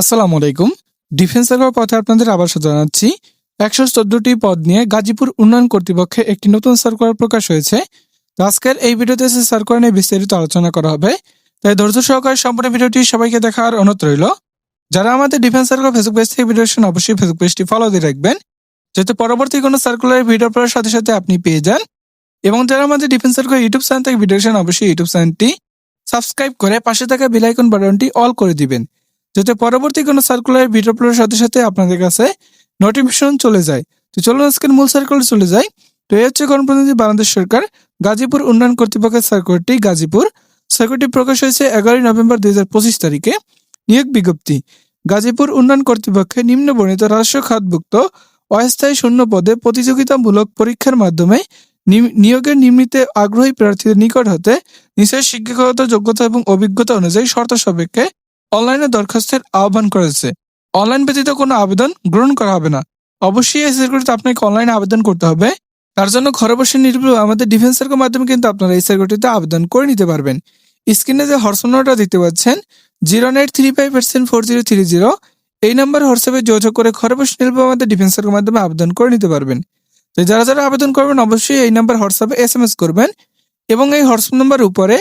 আসসালামু আলাইকুম। Defence server পথে আপনাদের আবার জানাচ্ছি। একশো চোদ্দটি পদ নিয়ে গাজীপুর উন্নয়ন কর্তৃপক্ষে একটি নতুন সার্কুলার প্রকাশ হয়েছে। আজকের এই ভিডিওতে সে সার্কুলার নিয়ে বিস্তারিত আলোচনা করা হবে। তাই ধৈর্য সহকারে সম্পূর্ণ ভিডিওটি সবাইকে দেখার অনুরোধ রইল। যারা আমাদের ডিফেন্স সার্কুলার ফেসবুক পেজ থেকে ভিডিও অবশ্যই ফেসবুক পেজটি ফলো দিয়ে রাখবেন। যাতে পরবর্তী কোনো সার্কুলার ভিডিও পড়ার সাথে সাথে আপনি পেয়ে যান। এবং যারা আমাদের ডিফেন্স সার্কুলার ইউটিউব চ্যানেল থেকে ভিডিও অবশ্যই ইউটিউব চ্যানেলটি সাবস্ক্রাইব করে পাশে থাকা বেল আইকন বাটনটি অল করে দিবেন। যাতে পরবর্তী কোনো সার্কুলার ভিডিও আপলোডের সাথে সাথে আপনাদের কাছে নোটিফিকেশন চলে যায়। তো চলুন আজকের মূল সার্কুলার চলে যাই। তো এই হচ্ছে গণপ্রতিনিধি বাংলাদেশ সরকার, গাজীপুর উন্নয়ন কর্তৃপক্ষের সার্কুলারটি গাজীপুর। সার্কুলারটি প্রকাশ হয়েছে এগারোই নভেম্বর দুই হাজার পঁচিশ তারিখে। নিয়োগ বিজ্ঞপ্তি, গাজীপুর উন্নয়ন কর্তৃপক্ষে নিম্ন বর্ণিত রাষ্ট্র খাতভুক্ত অস্থায়ী শূন্য পদে প্রতিযোগিতামূলক পরীক্ষার মাধ্যমে নিয়োগের নিমিত্তে আগ্রহী প্রার্থীদের নিকট হতে নিশ্চয় শিক্ষাগত যোগ্যতা এবং অভিজ্ঞতা অনুযায়ী শর্ত সাপেক্ষে অনলাইনে দরখাস্তের আহ্বান করেছে। অনলাইন ব্যতীত কোনো আবেদন গ্রহণ করা হবে না। অবশ্যই এই সার্কুলারটিতে আপনাকে অনলাইনে আবেদন করতে হবে। তার জন্য ঘরে বসে নির্ভুল আমাদের ডিফেন্স মাধ্যমে কিন্তু আপনারা এই সার্কুলারটিতে আবেদন করে নিতে পারবেন। স্ক্রিনে যে হোয়াটসঅ্যাপ দেখতে পাচ্ছেন, zero nine three five percent four zero three zero, এই নাম্বার হোয়াটসঅ্যাপে যোগাযোগ করে ঘরে বসে নির্ভুল আমাদের ডিফেন্স মাধ্যমে আবেদন করে নিতে পারবেন। তো যারা যারা আবেদন করবেন, অবশ্যই এই নাম্বার হোয়াটসঅ্যাপে এস এম এস করবেন এবং এই হোয়াটসঅ্যাপ নাম্বার উপরে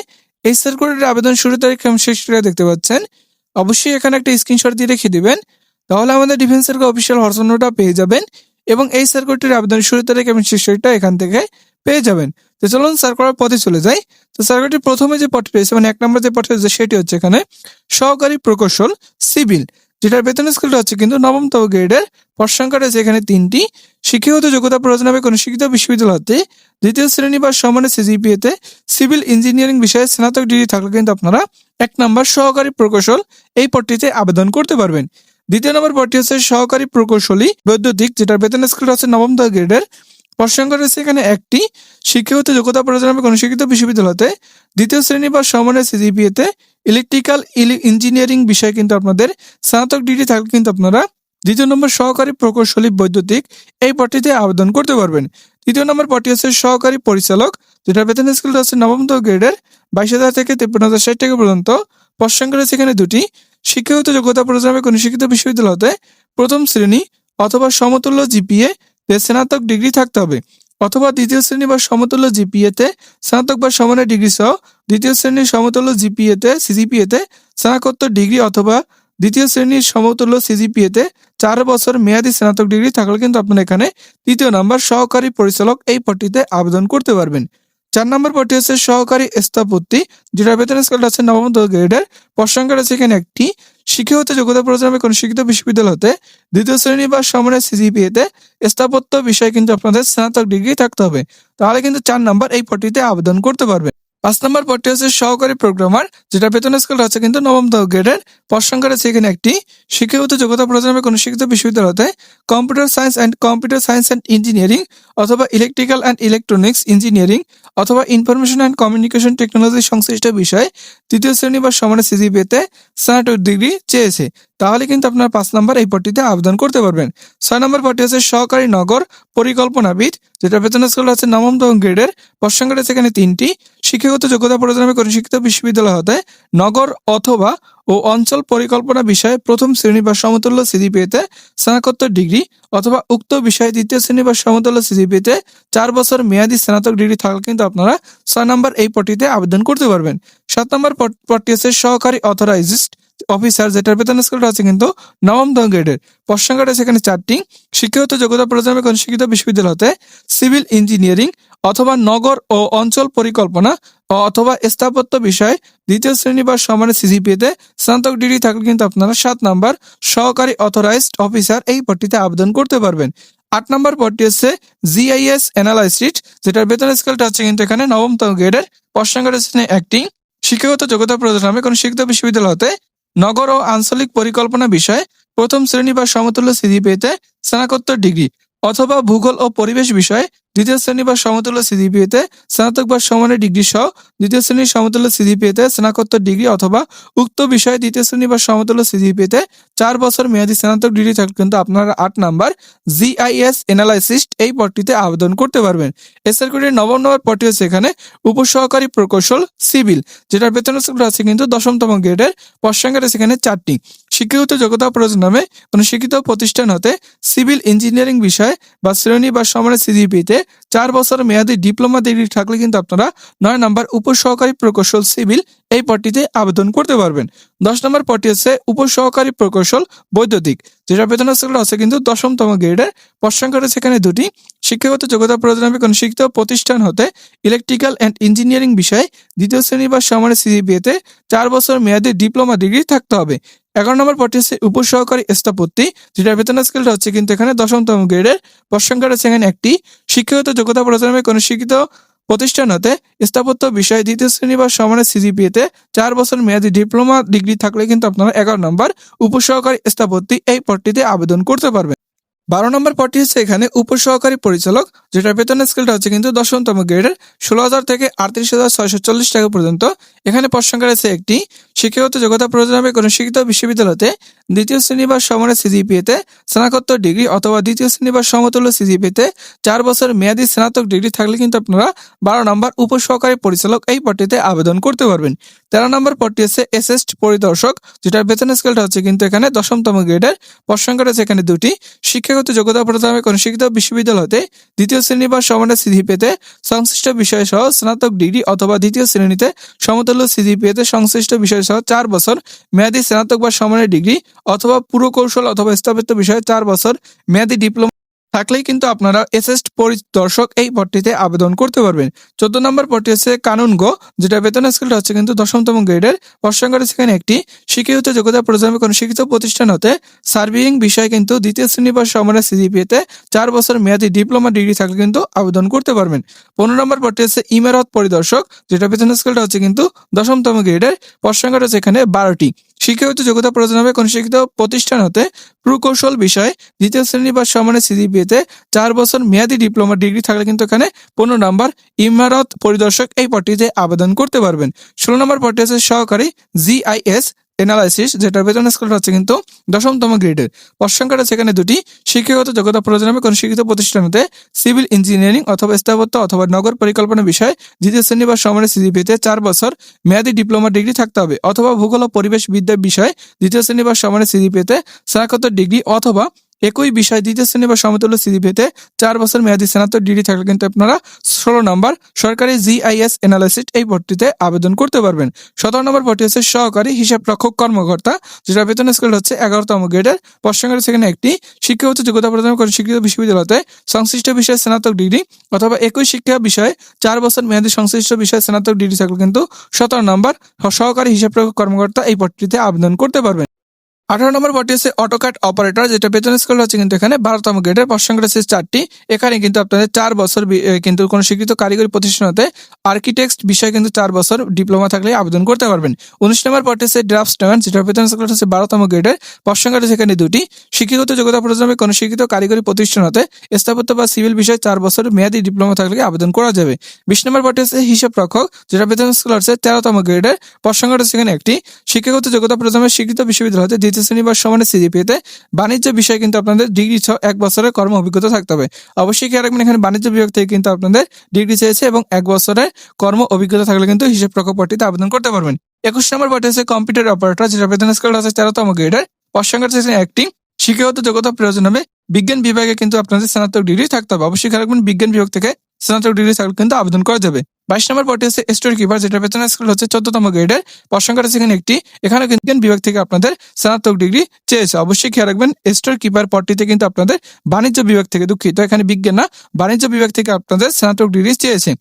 এই সার্কুলারের আবেদন শুরু তারিখ এবং শেষ দেখতে পাচ্ছেন। অবশ্যই এখানে একটা স্ক্রিনশট দিয়ে রেখে দিবেন। তাহলে আমাদের ডিফেন্স সার্কেল অফিসিয়াল হোয়াটসঅ্যাপ পেয়ে যাবেন এবং এই সার্কুলটির আবেদন শুরু তারিখ এবং শেষ তারিখটা এখান থেকে পেয়ে যাবেন। তো চলুন সার্কুলার পথে চলে যাই। তো সার্কুলটির প্রথমে যে পথটি রয়েছে মানে এক নম্বর যে পথ রয়েছে, সেটি হচ্ছে এখানে সহকারী প্রকৌশল সিভিল যেটার বেতন স্কেলটা হচ্ছে কিন্তু নবমতম গ্রেডের পদ সংখ্যা রয়েছে এখানে তিনটি। শিক্ষাগত যোগ্যতা প্রয়োজন হবে কোনো শিক্ষিত বিশ্ববিদ্যালয় হতে দ্বিতীয় শ্রেণি বা সমানে সিজিপিএতে সিভিল ইঞ্জিনিয়ারিং বিষয়ে স্নাতক ডিগ্রি থাকলে কিন্তু আপনারা এক নম্বর সহকারী প্রকৌশল এই পদটিতে আবেদন করতে পারবেন। দ্বিতীয় নম্বর পদটি হচ্ছে সহকারী প্রকৌশলী বৈদ্যুতিক, যেটার বেতন স্কেল হচ্ছে নবম গ্রেডের সংখ্যা রয়েছে এখানে একটি শিক্ষাগত যোগ্যতা প্রয়োজন হবে শিক্ষিত বিশ্ববিদ্যালয়তে দ্বিতীয় শ্রেণি বা সমানের সিজিপিএতে ইলেকট্রিক্যাল ইঞ্জিনিয়ারিং বিষয়ে কিন্তু আপনাদের স্নাতক ডিগ্রি থাকলে কিন্তু আপনারা দ্বিতীয় নম্বর সহকারী প্রকৌশলী বৈদ্যুতিক এই পদটিতে আবেদন করতে পারবেন। তৃতীয় নম্বর পদটি হচ্ছে সহকারী পরিচালক, যেটা বেতন স্কেল হচ্ছে নবম গ্রেডের বাইশ হাজার থেকে তেপ্পান্ন হাজার ষাট টাকা পর্যন্ত। পদ সংখ্যা রয়েছে এখানে দুটি, শিক্ষাগত যোগ্যতা প্রয়োজন হবে শিক্ষিত বিশ্ববিদ্যালয়তে প্রথম শ্রেণি অথবা সমতুল্য জিপিএ তে স্নাতক ডিগ্রি থাকতে হবে। অথবা দ্বিতীয় শ্রেণি বা সমতুল্য জিপিএতে স্নাতক বা সমানের ডিগ্রি সহ দ্বিতীয় শ্রেণির সমতুল্য জিপিএতে সিজিপিএতে স্নাতকোত্তর ডিগ্রি অথবা দ্বিতীয় শ্রেণির সমতুল্য সিজিপিএতে চার বছর মেয়াদী স্নাতক ডিগ্রি থাকলে কিন্তু আপনারা এখানে তৃতীয় নাম্বার সহকারী পরিচালক এই পদটিতে আবেদন করতে পারবেন। চার নম্বর পদটি হচ্ছে সহকারী স্থাপত্যি যেটা বেতন স্কেলটা আছে নবম গ্রেডের সংখ্যা রয়েছে এখানে একটি। শিক্ষাগত যোগ্যতা প্রোগ্রামে কোনো শিক্ষিত বিশ্ববিদ্যালয় হতে দ্বিতীয় শ্রেণি বা সমানের সিজিপিএতে স্থাপত্য বিষয়ে কিন্তু আপনাদের স্নাতক ডিগ্রি থাকতে হবে। তাহলে কিন্তু চার নম্বর এই পটিতে আবেদন করতে পারবে পাঁচ নম্বর পদটি হচ্ছে সহকারী প্রোগ্রামার যেটা বেতন স্কেল হচ্ছে কিন্তু নবম গ্রেডের পদ রয়েছে এখানে একটি। শিক্ষাগত যোগ্যতা প্রয়োজন হবে কোনো শিক্ষিত বিশ্ববিদ্যালয়তে computer science and computer science and engineering অথবা ইলেকট্রিক্যাল অ্যান্ড ইলেকট্রনিক্স ইঞ্জিনিয়ারিং অথবা ইনফরমেশন অ্যান্ড কমিউনিকেশন টেকনোলজি সংশ্লিষ্ট বিষয়ে তৃতীয় শ্রেণি বা সমানে সমানের সিজিপিএতে স্নাতক ডিগ্রি চেয়েছে। তাহলে কিন্তু আপনার পাঁচ নম্বর এই পদটিতে আবেদন করতে পারবেন। ছয় নম্বর পদটি হচ্ছে সহকারী নগর পরিকল্পনাবিদ যেটা বেতন স্কেল হচ্ছে নবম দহ গ্রেডের পদ রয়েছে এখানে তিনটি। শিক্ষাগত যোগ্যতা প্রদানে শিক্ষিত বিশ্ববিদ্যালয় হতে নগর অথবা ও অঞ্চল পরিকল্পনা বিষয়ে প্রথম শ্রেণি বা সমতুল্য সিজিপিএতে স্নাতকোত্তর ডিগ্রি অথবা উক্ত বিষয়ে দ্বিতীয় শ্রেণি বা সমতুল্য সিজিপিএতে চার বছর মেয়াদি স্নাতক ডিগ্রি থাকলে কিন্তু আপনারা ছয় নম্বর এই পটিতে আবেদন করতে পারবেন। সাত নম্বর পট- আছে সহকারী অথরাইজড অফিসার যেটার বেতন স্কেলটা আছে কিন্তু নবম গ্রেডের পদ সেখানে চারটি শিক্ষাগত যোগ্যতা প্রয়োজন কোন শিক্ষিত বিশ্ববিদ্যালয় হতে সিভিল ইঞ্জিনিয়ারিং অথবা নগর ও অঞ্চল পরিকল্পনা অথবা স্থাপত্য বিষয়ে দ্বিতীয় শ্রেণি বা সমানের সিজিপিএতে স্নাতক ডিগ্রি থাকলে কিন্তু আপনারা সাত নাম্বার সহকারী অথরাইজড অফিসার এই পদটিতে আবেদন করতে পারবেন। আট নম্বর পদটি হচ্ছে জিআইএস অ্যানালাইসিট যেটার বেতন স্কেলটা হচ্ছে কিন্তু এখানে নবমতম গ্রেডের সংখ্যা একটি শিক্ষাগত যোগ্যতা প্রয়োজন হবে কোনো শিক্ষিত বিশ্ববিদ্যালয় হতে নগর ও আঞ্চলিক পরিকল্পনা বিষয়ে প্রথম শ্রেণি বা সমতুল্য সিজিপিএতে স্নাতকোত্তর ডিগ্রি অথবা ভূগোল ও পরিবেশ বিষয়ে দ্বিতীয় শ্রেণি বা সমতুল্য সিজিপিএতে স্নাতক বা সমানের ডিগ্রি সহ দ্বিতীয় শ্রেণির সমতুল্য সিজিপিএতে স্নাতকোত্তর ডিগ্রি অথবা উক্ত বিষয়ে দ্বিতীয় শ্রেণি বা সমতুল্য সিজিপিএতে চার বছর মেয়াদী স্নাতক ডিগ্রি থাকলে কিন্তু আপনারা আট নাম্বার জিআইএস এনালাইসিস্ট এই পদটিতে আবেদন করতে পারবেন। এসআর কোডের নবম নম্বর পদটি হচ্ছে এখানে উপসহকারী প্রকৌশল সিভিল, যেটার বেতন আছে কিন্তু দশমতম গ্রেডের পদ সেখানে চারটি। শিক্ষাগত যোগ্যতা প্রয়োজন নামে কোনো শিক্ষিত প্রতিষ্ঠান হতে সিভিল ইঞ্জিনিয়ারিং বিষয় বা শ্রেণি বা সমানের সিজিপিতে চার বছর মেয়াদী ডিপ্লোমা ডিগ্রি থাকলে কিন্তু আপনারা নয় নম্বর উপসহকারী প্রকৌশল সিভিল এই পদটিতে আবেদন করতে পারবেন। দশ নম্বর পদটি হচ্ছে উপসহকারী প্রকৌশল বৈদ্যুতিক, যেটা বেতন স্কেল আছে কিন্তু দশমতম গ্রেডের। পদ এখানে দুটি। শিক্ষাগত যোগ্যতা প্রয়োজন হবে কোনো শিক্ষিত প্রতিষ্ঠান হতে ইলেকট্রিক্যাল অ্যান্ড ইঞ্জিনিয়ারিং বিষয়ে দ্বিতীয় শ্রেণি বা সমানের সিজিপিএতে চার বছর মেয়াদী ডিপ্লোমা ডিগ্রি থাকতে হবে। এগারো নম্বর পদটি হচ্ছে উপসহকারী স্থাপত্যি যেটা বেতন স্কেলটা হচ্ছে কিন্তু এখানে দশমতম গ্রেডের। পদ এখানে একটি। শিক্ষাগত যোগ্যতা হবে কোনো শিক্ষিত প্রতিষ্ঠান হতে স্থাপত্য বিষয়ে দ্বিতীয় শ্রেণি বা সমানের সিজিপিএতে চার বছর মেয়াদী ডিপ্লোমা ডিগ্রি থাকলে কিন্তু আপনারা এগারো নম্বর উপসহকারী স্থাপত্যি এই পদটিতে আবেদন করতে পারবেন। বারো নম্বর পদটি হচ্ছে এখানে উপসহকারী পরিচালক যেটা বেতন স্কেলটা হচ্ছে কিন্তু দশমতম গ্রেডের ষোলো হাজার থেকে আটত্রিশ হাজার ছয়শো চল্লিশ টাকা পর্যন্ত। এখানে পদ সংখ্যা রয়েছে একটি শিক্ষাগত যোগ্যতা প্রয়োজন হবে কোনো শিক্ষিত বিশ্ববিদ্যালয়তে দ্বিতীয় শ্রেণি বা সমানের সিজিপিএতে স্নাতকোত্তর ডিগ্রি অথবা দ্বিতীয় শ্রেণি বা সমতুল্য সিজিপিএতে চার বছর মেয়াদী স্নাতক ডিগ্রি থাকলে কিন্তু আপনারা বারো নম্বর উপসহকারী পরিচালক এই পদটিতে আবেদন করতে পারবেন। তেরো নম্বর পদটি হচ্ছে এসএসট পরিদর্শক, যেটার বেতন স্কেলটা হচ্ছে কিন্তু এখানে দশমতম গ্রেডের। পদ সংখ্যা রয়েছে এখানে দুটি। শিক্ষাগত যোগ্যতা হবে কোনো শিক্ষিত বিশ্ববিদ্যালয় হতে দ্বিতীয় শ্রেণি বা সমানের সিজিপিএতে সংশ্লিষ্ট বিষয় সহ স্নাতক ডিগ্রি অথবা দ্বিতীয় শ্রেণীতে সমতুল্য সিজিপিএতে সংশ্লিষ্ট বিষয় সহ চার বছর মেয়াদী স্নাতক বা সমানের ডিগ্রি অথবা পুরকৌশল অথবা স্থাপত্য বিষয়ে চার বছর মেয়াদি ডিপ্লোমা থাকলেই কিন্তু আপনারা এসএস পরিদর্শক এই পদটিতে আবেদন করতে পারবেন। চোদ্দ নম্বর পদটি হচ্ছে কানুন গো, যেটা বেতন স্কেলটা হচ্ছে কিন্তু দশমতম গ্রেডের। পশ্চাঙ্গের সেখানে একটি শিক্ষিত যোগ্যতা প্রয়োজন কোনো শিক্ষিত প্রতিষ্ঠান হতে সার্ভিং বিষয়ে কিন্তু দ্বিতীয় শ্রেণি বা সমানের সিজিপিএতে চার বছর মেয়াদী ডিপ্লোমা ডিগ্রি থাকলে কিন্তু আবেদন করতে পারবেন। পনেরো নম্বর পদটি হচ্ছে ইমারত পরিদর্শক, যেটা বেতন স্কেলটা হচ্ছে কিন্তু দশমতম গ্রেডের। পশ্চাঙ্গের হচ্ছে এখানে বারোটি। শিক্ষাগত যোগ্যতা প্রয়োজন হবে কোনো শিক্ষিত প্রতিষ্ঠান হতে প্রকৌশল বিষয়ে, দ্বিতীয় শ্রেণি বা সমানের সিজিপিএতে চার বছর মেয়াদি ডিপ্লোমা ডিগ্রি থাকলে কিন্তু এখানে পনেরো নম্বর ইমারত পরিদর্শক এই পদটিতে আবেদন করতে পারবেন। ষোলো নম্বর পদটি আছে সহকারী জিআইএস এনালাইসিস যেটার বেতন স্কেল হচ্ছে কিন্তু দশমতম গ্রেডের পদ সেখানে দুটি। শিক্ষাগত যোগ্যতা প্রয়োজন হবে কোনো শিক্ষিত প্রতিষ্ঠানতে সিভিল ইঞ্জিনিয়ারিং অথবা স্থাপত্য অথবা নগর পরিকল্পনা বিষয়ে দ্বিতীয় শ্রেণি বা সমানের সিজিপিতে চার বছর মেয়াদী ডিপ্লোমা ডিগ্রি থাকতে হবে। অথবা ভূগোল ও পরিবেশ বিদ্যা বিষয়ে দ্বিতীয় শ্রেণি বা সমানের সিজিপিতে স্নাতকোত্তর ডিগ্রি অথবা একই বিষয় দ্বিতীয় শ্রেণি বা সমতুল্য সিজিপিতে চার বছর মেয়াদী স্নাতক ডিগ্রি থাকলে কিন্তু আপনারা ষোলো নম্বর সরকারি জিআইএস এনালাইসিস এই পদটিতে আবেদন করতে পারবেন। সতেরো নম্বর পদটি হচ্ছে সহকারী হিসাব রক্ষক কর্মকর্তা, যেটা বেতন স্কেল হচ্ছে এগারোতম গ্রেডের পশ্চিমবঙ্গের সেখানে একটি শিক্ষাগত যোগ্যতা প্রদান করে শিক্ষিত বিশ্ববিদ্যালয়তে সংশ্লিষ্ট বিষয়ে স্নাতক ডিগ্রি অথবা একই শিক্ষা বিষয়ে চার বছর মেয়াদী সংশ্লিষ্ট বিষয়ে স্নাতক ডিগ্রি থাকলে কিন্তু সতেরো নম্বর সহকারী হিসাব রক্ষক কর্মকর্তা এই পদটিতে আবেদন করতে পারবেন। আঠারো নম্বর পদটি হচ্ছে অটোকাট অপারেটর যেটা বেতন স্কেল হচ্ছে কিন্তু এখানে বারোতম গ্রেডের পদ রয়েছে চারটি। এখানে কিন্তু আপনাদের চার বছর কিন্তু কোনো স্বীকৃত কারিগরি প্রতিষ্ঠান হতে আর্কিটেক্ট বিষয়ে কিন্তু চার বছর ডিপ্লোমা থাকলে আবেদন করতে পারবেন। উনিশ নম্বর হচ্ছে ড্রাফটসম্যান যেটা বেতন স্কেল হচ্ছে বারোতম গ্রেডের সংখ্যা রয়েছে এখানে দুটি। শিক্ষিত যোগ্যতা প্রয়োজন হবে কোনো শিক্ষিত কারিগরি প্রতিষ্ঠান হতে স্থাপত্য বা সিভিল বিষয়ে চার বছর মেয়াদী ডিপ্লোমা থাকলে আবেদন করা যাবে। বিশ নম্বর হচ্ছে হিসাব রক্ষক যেটা বেতন স্কেল হচ্ছে তেরোতম গ্রেডের সংখ্যা রয়েছে এখানে একটি। শিক্ষাগত যোগ্যতা প্রথমে স্বীকৃত বিশ্ববিদ্যালয় হতে দ্বিতীয় শ্রেণি বা সমানের সিজিপিতে বাণিজ্য বিষয়ে কিন্তু আপনাদের ডিগ্রি সহ এক বছরের কর্ম অভিজ্ঞতা থাকতে হবে। অবশ্যই খেয়াল রাখবেন, এখানে বাণিজ্য বিভাগ থেকে কিন্তু আপনাদের ডিগ্রি চেয়েছে এবং এক বছরের কর্ম অভিজ্ঞতা থাকলে কিন্তু হিসাব রক্ষক পদটিতে আবেদন করতে পারবেন। একুশ নম্বর পদটি হচ্ছে কম্পিউটার অপারেটর যেটা বেতন স্কেল আছে তেরোতম গ্রেডের পদ সংখ্যা একটি শিক্ষাগত যোগ্যতা প্রয়োজন হবে। বিজ্ঞান বিভাগে কিন্তু আপনাদের স্নাতক ডিগ্রি থাকতে হবে। অবশ্যই খেয়াল রাখবেন, বিজ্ঞান বিভাগ থেকে স্নাতক ডিগ্রি থাকলে কিন্তু আবেদন করা যাবে। বাইশ নম্বর পয়েন্ট হচ্ছে স্টোর কিপার যেটা বেতন স্কুল হচ্ছে চোদ্দতম গ্রেডের পদ সংখ্যা রয়েছে এখানে একটি। এখানে কিন্তু বিভাগ থেকে আপনাদের স্নাতক ডিগ্রি চেয়েছে। অবশ্যই খেয়াল রাখবেন স্টোর কিপার পটটিতে কিন্তু আপনাদের বাণিজ্য বিভাগ থেকে দুঃখিত। এখানে বিজ্ঞান না, বাণিজ্য বিভাগ থেকে আপনাদের স্নাতক ডিগ্রি চেয়েছে।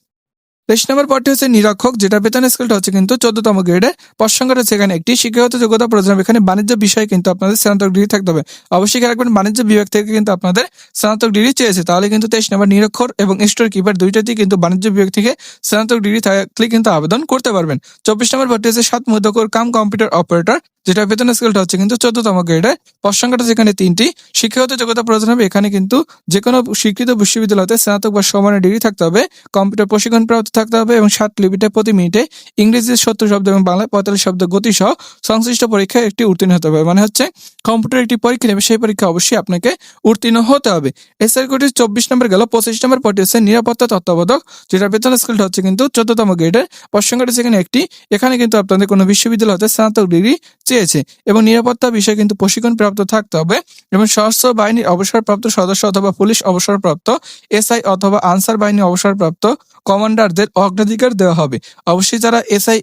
তেইশ নম্বর পদটি হচ্ছে নিরক্ষক যেটা বেতন স্কেলটা হচ্ছে কিন্তু চোদ্দতম গ্রেডের পদ সংখ্যা রয়েছে এখানে একটি, শিক্ষাগত যোগ্যতা প্রয়োজন। এখানে বাণিজ্য বিষয়ে কিন্তু আপনাদের স্নাতক ডিগ্রি থাকতে হবে। অবশ্যই খেয়াল রাখবেন, বাণিজ্য বিভাগ থেকে কিন্তু আপনাদের স্নাতক ডিগ্রি চেয়েছে। তাহলে কিন্তু তেইশ নম্বর নিরক্ষর এবং স্টোর কিপার দুইটাতেই কিন্তু বাণিজ্য বিভাগ থেকে স্নাতক ডিগ্রি থাকলে কিন্তু আবেদন করতে পারবেন। চব্বিশ নম্বর পদটি হচ্ছে সাত মধ্যকর কাম কম্পিউটার অপারেটর যেটা বেতন স্কেলটা হচ্ছে কিন্তু চোদ্দতম গ্রেডের পদ সংখ্যাটা যেখানে তিনটি, শিক্ষাগত যোগ্যতা প্রয়োজন হবে। এখানে কিন্তু যে কোনো স্বীকৃত বিশ্ববিদ্যালয়তে স্নাতক বা সমানের ডিগ্রি থাকতে হবে। কম্পিউটার প্রশিক্ষণ প্রাপ্ত থাকতে হবে এবং ষাট লিপিতে প্রতি মিনিটে ইংরেজি সত্তর শব্দ এবং বাংলায় পঁয়তাল্লিশ শব্দ গতি সহ সংশ্লিষ্ট পরীক্ষায় একটি উত্তীর্ণ হতে হবে। মানে হচ্ছে কম্পিউটার একটি পরীক্ষা নেবে, সেই পরীক্ষা অবশ্যই আপনাকে উত্তীর্ণ হতে হবে। এই কোটি চব্বিশ নম্বর গেল, পঁচিশ নম্বর পটি হচ্ছে নিরাপত্তা তত্ত্বাবধায়ক যেটা বেতন স্কেলটা হচ্ছে কিন্তু চোদ্দতম গ্রেডের প্রসঙ্গটি সেখানে একটি, এখানে কিন্তু আপনাদের কোনো বিশ্ববিদ্যালয় হতে স্নাতক ডিগ্রি চেয়েছে এবং নিরাপত্তা বিষয়ে কিন্তু প্রশিক্ষণ প্রাপ্ত থাকতে হবে এবং সশস্ত্র বাহিনীর অবসরপ্রাপ্ত সদস্য অথবা পুলিশ অবসরপ্রাপ্ত, এসআই অথবা আনসার বাহিনী অবসরপ্রাপ্ত কমান্ডারদের অগ্রাধিকার দেওয়া হবে। অবশ্যই যারা এসআই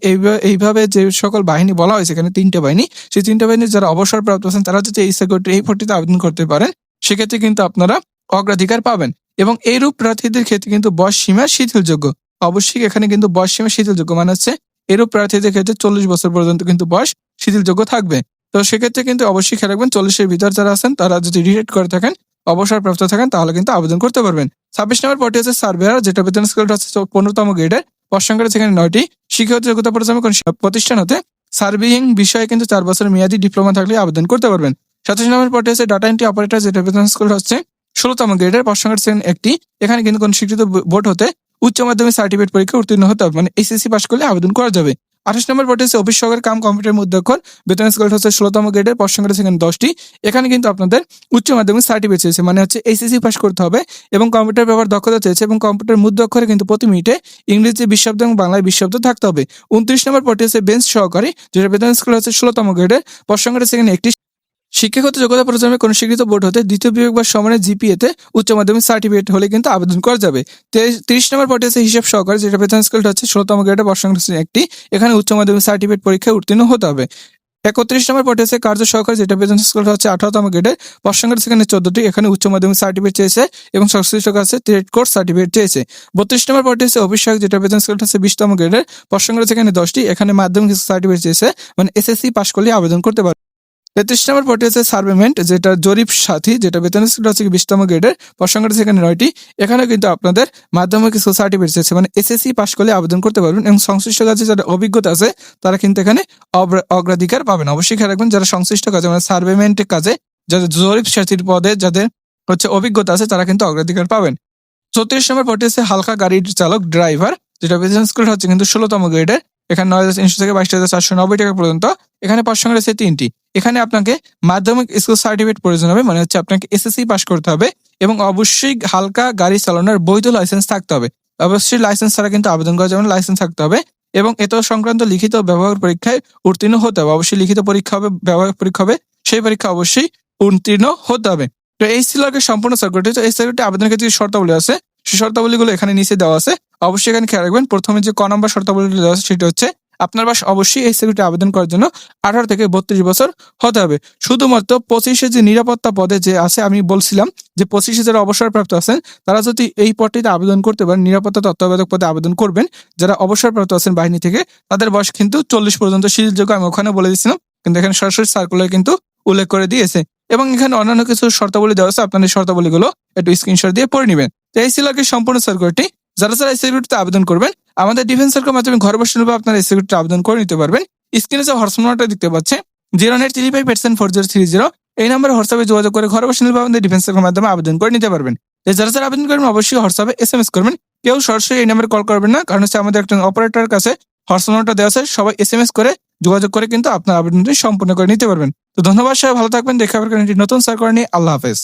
এইভাবে যে সকল বাহিনী বলা হয়েছে, এখানে তিনটে বাহিনী, সেই তিনটে বাহিনীর যারা অবসরপ্রাপ্ত আছেন, তারা যদি এই সেক্রেটারি এই ভর্তিতে আবেদন করতে পারেন, সেক্ষেত্রে কিন্তু আপনারা অগ্রাধিকার পাবেন। এবং এইরূপ প্রার্থীদের ক্ষেত্রে কিন্তু বয়স সীমা শিথিলযোগ্য। অবশ্যই এখানে কিন্তু বয়স সীমা শিথিলযোগ্য মানে হচ্ছে এরূপ প্রার্থীদের ক্ষেত্রে চল্লিশ বছর পর্যন্ত কিন্তু বয়স শিথিলযোগ্য থাকবে। তো সেক্ষেত্রে কিন্তু অবশ্যই খেয়াল রাখবেন, চল্লিশের ভিতর যারা আছেন, তারা যদি রিলেট করে থাকেন, অবসরপ্রাপ্ত থাকেন, তাহলে কিন্তু আবেদন করতে পারবেন। ছাব্বিশ নম্বর পটি হচ্ছে সার্ভেয়ার, যেটা বেতন স্কেলটা হচ্ছে পনেরোতম গ্রেডের প্রসঙ্গটা সেখানে নয়টি। শিক্ষাগত যোগ্যতা প্রথমে কোন প্রতিষ্ঠান হতে সার্ভিং বিষয়ে কিন্তু চার বছরের মেয়াদি ডিপ্লোমা থাকলে আবেদন করতে পারবেন। সাতাশ নম্বর পটি হচ্ছে ডাটা এন্ট্রি অপারেটর যেটা বেতন স্কুল হচ্ছে ষোলোতম গ্রেডের প্রসঙ্গের সেখানে একটি। এখানে কিন্তু কোন স্বীকৃত বোর্ড হতে উচ্চ মাধ্যমিক সার্টিফিকেট পরীক্ষা উত্তীর্ণ হতে হবে। মানে এসএসসি পাস করলে আবেদন করা যাবে। আঠাশ নম্বর পটে হচ্ছে অফিস সহকারী কাম কম্পিউটার মধ্যক্ষর বেতন স্কুল হচ্ছে ষোলোতম গ্রেডের প্রসঙ্গের সেখানে দশটি। এখানে কিন্তু আপনাদের উচ্চ মাধ্যমিক সার্টিফিকেট চেয়েছে মানে হচ্ছে এইসিসি পাস করতে হবে এবং কম্পিউটার ব্যবহার দক্ষতা চেয়েছে এবং কম্পিউটার মুদ্রাক্ষরে কিন্তু প্রতি মিনিটে ইংরেজি বিশ শব্দ এবং বাংলায় বিশ শব্দ থাকতে হবে। উনত্রিশ নম্বর পটে হচ্ছে বেঞ্চ সহকারী যেটা বেতন স্কেল হচ্ছে ষোলোতম গ্রেডের প্রসঙ্গের সেখানে একটি শিক্ষাগত যোগ্যতা প্রজন্মের কোনো স্বীকৃত বোর্ড হতে দ্বিতীয় বিভাগ বা সমানের জিপিএতে উচ্চ মাধ্যমিক সার্টিফিকেট হলে কিন্তু আবেদন করা যাবে। তিরিশ নম্বর পটে আছে হিসাব সহকারে, যেটা বেতন স্কেলটা হচ্ছে ষোলতম গ্রেডের বর্ষাংশ একটি, এখানে উচ্চ মাধ্যমিক সার্টিফিকেট পরীক্ষায় উত্তীর্ণ হতে হবে। একত্রিশ নম্বর পটে আছে কার্য সহকারে, যেটা বেতন স্কেলটা হচ্ছে আঠারোতম গ্রেডের বর্ষাংশ সেখানে চোদ্দটি, এখানে উচ্চ মাধ্যমিক সার্টিফিকেট চেয়েছে এবং সংশ্লিষ্ট কাছে ট্রেড কোর্স সার্টিফিকেট চেয়েছে। বত্রিশ নম্বর পটে আছে অফিস সহায়ক যেটা বেতন স্কুল হচ্ছে বিশতম গ্রেডের বর্ষাংশ সেখানে দশটি, এখানে মাধ্যমিক সার্টিফিকেট চেয়েছে মানে এসএসসি পাস করলে আবেদন করতে পারে তেত্রিশ নম্বর পটে আছে সার্ভেমেন্ট, যেটা জরিপ সাথী, যেটা বেতন স্কেল হচ্ছে বিশতম গ্রেডের। প্রসঙ্গটা সেখানে নয়টি। এখানে কিন্তু আপনাদের মাধ্যমিক সার্টিফিকেট চেয়েছে মানে এসএসসি পাস করলে আবেদন করতে পারবেন এবং সংশ্লিষ্ট কাজে যারা অভিজ্ঞতা আছে, তারা কিন্তু এখানে অগ্র- অগ্রাধিকার পাবেন। অবশ্যই খেয়াল রাখবেন, যারা সংশ্লিষ্ট কাজে মানে সার্ভেমেন্টের কাজে, যাদের জরিপ সাথীর পদে যাদের হচ্ছে অভিজ্ঞতা আছে, তারা কিন্তু অগ্রাধিকার পাবেন। চৌত্রিশ নম্বর পটে আছে হালকা গাড়ির চালক, ড্রাইভার, যেটা বেতন স্কুল হচ্ছে কিন্তু ষোলোতম গ্রেডের। এখানে নয় হাজার তিনশো থেকে বাইশ হাজার চারশো নব্বই টাকা পর্যন্ত। এখানে প্রসঙ্গ রয়েছে তিনটি। এখানে আপনাকে মাধ্যমিক স্কুল সার্টিফিকেট প্রয়োজন হবে মানে হচ্ছে আপনাকে এসএসসি পাস করতে হবে এবং অবশ্যই হালকা গাড়ি চালানোর বৈধ লাইসেন্স থাকতে হবে। অবশ্যই লাইসেন্স ছাড়া কিন্তু আবেদন করা যাবে লাইসেন্স থাকতে হবে এবং এত সংক্রান্ত লিখিত ব্যবহার পরীক্ষায় উত্তীর্ণ হতে হবে। অবশ্যই লিখিত পরীক্ষা হবে, ব্যবহার পরীক্ষা হবে, সেই পরীক্ষা অবশ্যই উত্তীর্ণ হতে হবে। তো এই ছিল সম্পূর্ণ সার্কুলটি তো এই সার্কুলটি আবেদনের ক্ষেত্রে শর্তাবলী আছে, সেই শর্তাবলীগুলো এখানে নিচে দেওয়া আছে। অবশ্যই এখানে খেয়াল রাখবেন। প্রথমে যে ক নম্বর শর্তাবলী আছে সেটা হচ্ছে, আপনার বাস অবশ্যই এই সিকিউরিটি আবেদন করার জন্য আঠারো থেকে বত্রিশ বছর হতে হবে। শুধুমাত্র পঁচিশে যে নিরাপত্তা পদে যে আছে, আমি বলছিলাম যে পঁচিশে যারা অবসরপ্রাপ্ত আছেন, তারা যদি এই পদটিতে আবেদন করতে পারেন, নিরাপত্তা তত্ত্বাবধায়ক পদে আবেদন করবেন। যারা অবসরপ্রাপ্ত আছেন বাহিনী থেকে, তাদের বয়স কিন্তু চল্লিশ পর্যন্ত শিথিলযোগ্য, আমি ওখানে বলে দিয়েছিলাম। কিন্তু এখানে সরাসরি সার্কুলার কিন্তু উল্লেখ করে দিয়েছে। এবং এখানে অন্যান্য কিছু শর্তাবলী দেওয়া আছে, আপনাদের শর্তাবলীগুলো একটু স্ক্রিনশট দিয়ে পড়ে নেবেন। তো এই ছিল সম্পূর্ণ সার্কুলারটি যারা যারা এই সিকিউরিটিতে আবেদন করবেন, আমাদের ডিফেন্স সার্কেল মাধ্যমে ঘরে বসে নিলে আপনারা এই সিকিউরিটি আবেদন করে নিতে পারবেন। স্ক্রিনে যে হোয়াটসঅ্যাপ নাম্বারটা দেখতে পাচ্ছেন zero nine three five percent four zero three zero এই নাম্বারে হোয়াটসঅ্যাপে যোগাযোগ করে ঘরে বসে নিলে আমাদের ডিফেন্স সার্কেল মাধ্যমে আবেদন করে নিতে পারবেন। যারা যারা আবেদন করবেন, অবশ্যই হোয়াটসঅ্যাপে এস এম এস করবেন। কেউ সরাসরি এই নাম্বারে কল করবেন না, কারণ হচ্ছে আমাদের একজন অপারেটর কাছে হোয়াটসঅ্যাপ নাম্বারটা দেওয়া আছে, সবাই এস এম এস করে যোগাযোগ করে কিন্তু আপনার আবেদনটি সম্পূর্ণ করে নিতে পারবেন। তো ধন্যবাদ, সবাই ভালো থাকবেন, দেখা একটি নতুন সার্কুলার নিয়ে। আল্লাহ হাফেজ।